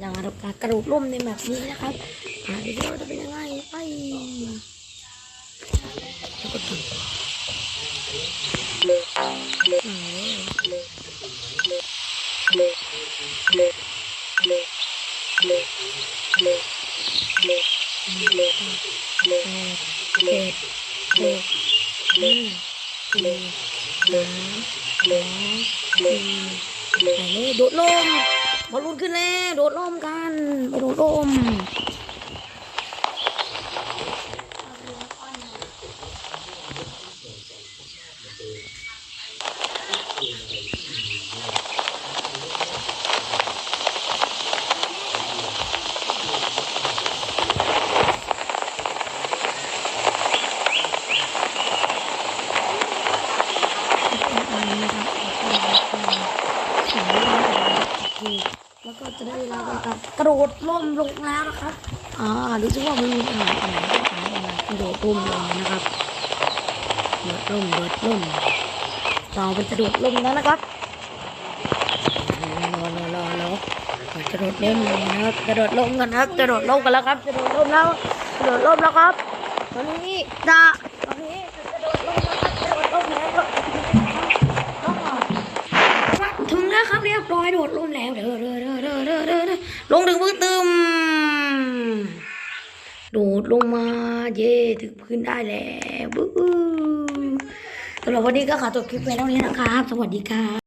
อย่างการกระโดดร่มในแบบนี้นะครับอ่าดูสิว่าจะเป็นยังไงไปแล้วก็ถึงอ่าเจ็ ดเจ็ดหกห้าสี่สามสองหนึ่งไปเลยโดดร่มบอลลูนขึ้นแล้ว โดดร่มกัน ไปโดดร่ม แล้วก็จะได้เวลาการกระโดดล่มลงแล้วนะครับ อ่าดูสิว่ามันมีอาหารอะไรอาหารอะไรกระโดดล่มลงนะครับโดดล่มโดดล่มเราเป็นกระโดดล่มแล้วนะครับรอรอรอรอกระโดดเล่นนะครับกระโดดล่มกันครับกระโดดล่มกันแล้วครับกระโดดล่มแล้วกระโดดล่มแล้วครับตอนนี้จะตอนนี้กระโดดล่มแล้วกระโดดล่มแล้วครับถึงแล้วครับเรียบร้อยโดดล่มแล้วเด้อเด้อเด้อเด้อเด้อเด้อเด้อ ลงถึงพื้นตึมโดดลงมาเย่ถึงพื้นได้แล้วบึ้สำหรับวันนี้ก็ขอจบคลิปไปเท่านี้นะครับ สวัสดีครับ